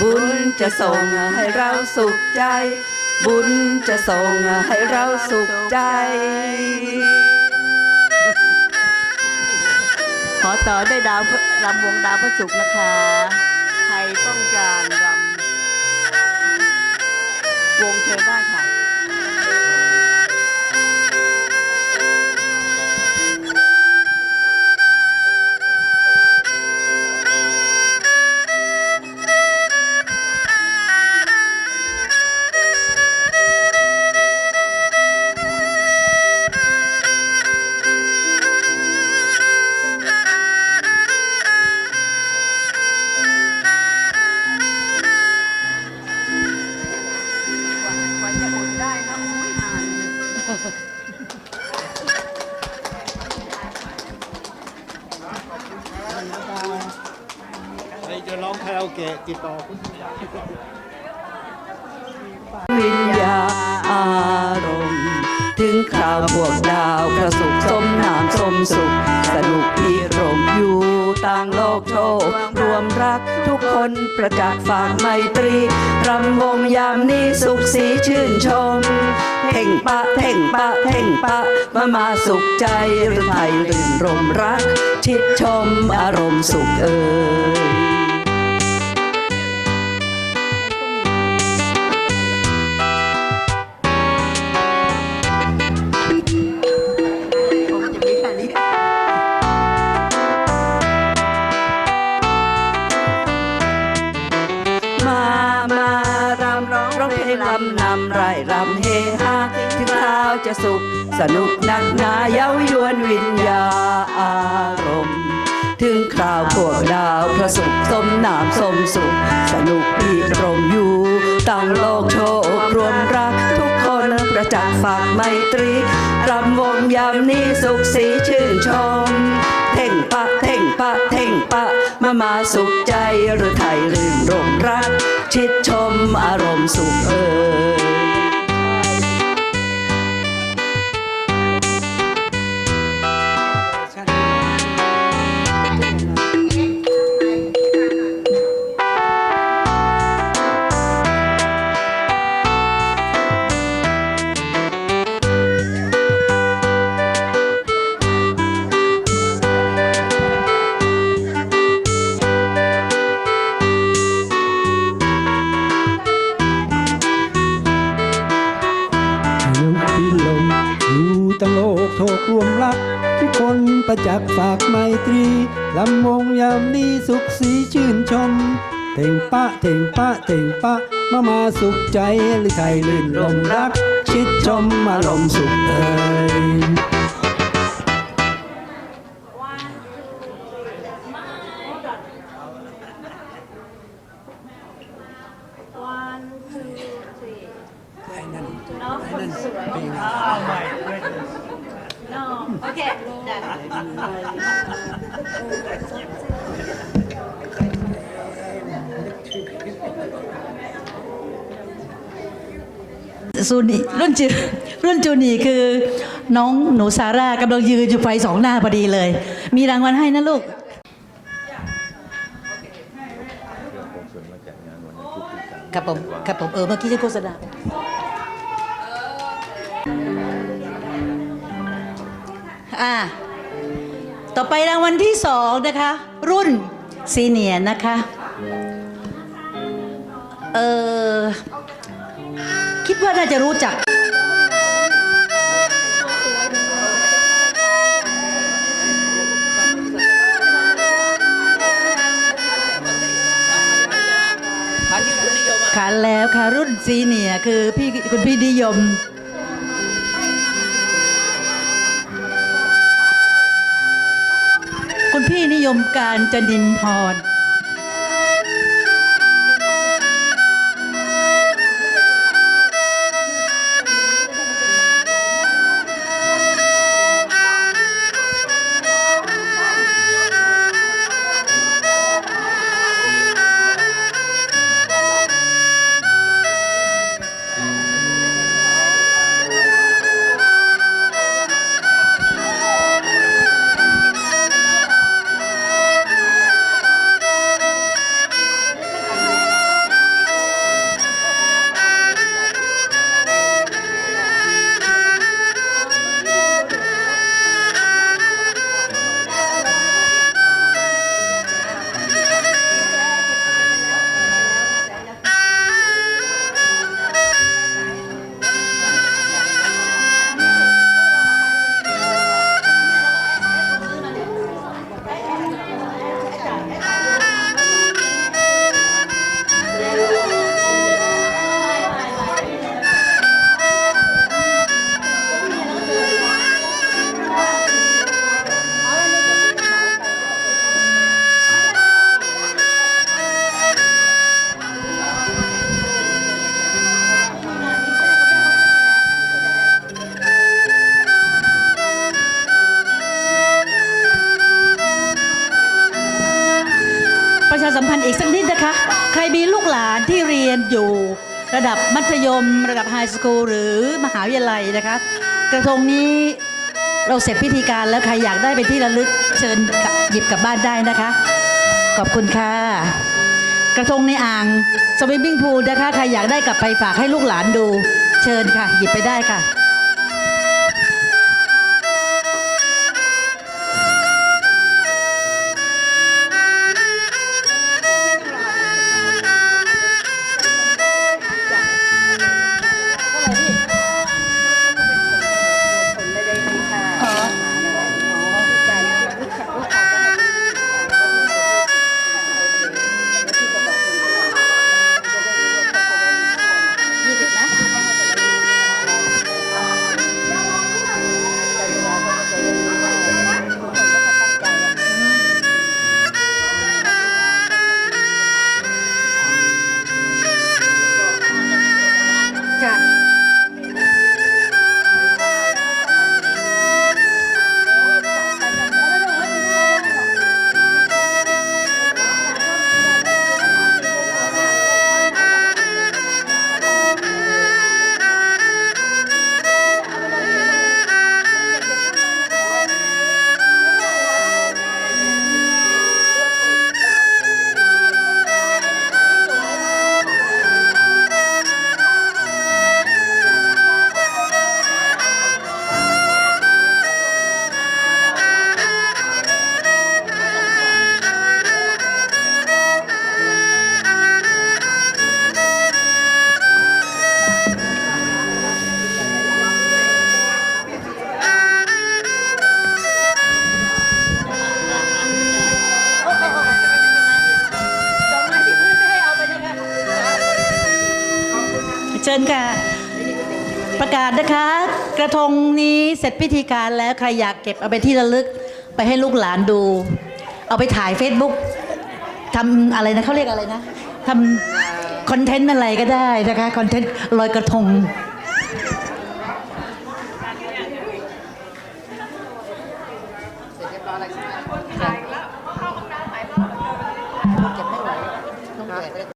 บุญจะส่งให้เราสุขใจ บุญจะส่งให้เราสุขใจ ขอต่อด้วยดาวรำวงดาวพระศุกร์นะคะ ใครต้องการรำวงเชิญได้ค่ะ จะร้องคาราโอเกะติดต่อคุณวิญญาอารมณ์ ถึงคราวพวกดาวกระสุกสมนามสมสุข สนุกพิรมอยู่ต่างโลกโชครวมรักทุกคนประจักษ์ฝากไมตรีรำวงยามนี้สุขสีชื่นชมเท่งปะเท่งปะเท่งปะมามาสุขใจหรือไทยรื่นรมรัก ชิดชมอารมณ์สุขเอ่ย งร้องเพลำนำไรรำเฮฮาถึงคราวจะสุขสนุกนักหนาเย้ายวนวิญญาอารมณ์ ถึงคราวพวกดาวพระสุขสมนามสมสุข สนุกพิรมอยู่ตั้งโลกโชครวมรักทุกคนประจักษ์ฝากไมตรีรำวงยามนี้สุขสีชื่นชม เท่งปะเท่งปะเท่งปะ มามาสุขใจหรือไทยรื่นรมรัก ชิดชมอารมณ์สุขเอ่ย ระจักษ์ฝากไมตรีลำวงยามนี้สุขสีชื่นชมเท่งปะเท่งปะเท่งปะมามาสุขใจหรือไทยลื่นลมรัก ชิดชมอารมณ์สุขเอ่ย ซูนีรุ่นจูรุ่นจูนี่คือน้องหนูซาร่ากำลังยืนอยู่ไฟสองหน้าพอดีเลย มีรางวัลให้นะลูกครับผมครับผมเออเมื่อกี้จะโฆษณาไป อ่าต่อไปรางวัลที่สองนะคะ รุ่นซีเนียร์นะคะ เออคิดว่าน่าจะรู้จักค่ะแล้วค่ะ รุ่นซีเนียร์คือพี่คุณพี่นิยม พี่นิยมการจนินทร อีกสักนิดนะคะ ใครมีลูกหลานที่เรียนอยู่ ระดับมัธยม ระดับไฮสคูลหรือมหาวิทยาลัยนะคะ กระทงนี้เราเสร็จพิธีการแล้วใครอยากได้เป็นที่ระลึกเชิญหยิบกลับบ้านได้นะคะ ขอบคุณค่ะ กระทงในอ่างสวิมมิ่งพูลนะคะ ใครอยากได้กลับไปฝากให้ลูกหลานดู เชิญค่ะ หยิบไปได้ค่ะ ญค่ะ ประกาศนะคะ กระทงนี้เสร็จพิธีการแล้วใครอยากเก็บเอาไปที่ระลึกไปให้ลูกหลานดู เอาไปถ่าย Facebook ทำอะไรนะเขาเรียกอะไรนะทำคอนเทนต์อะไรก็ได้นะคะคอนเทนต์ลอยกระทง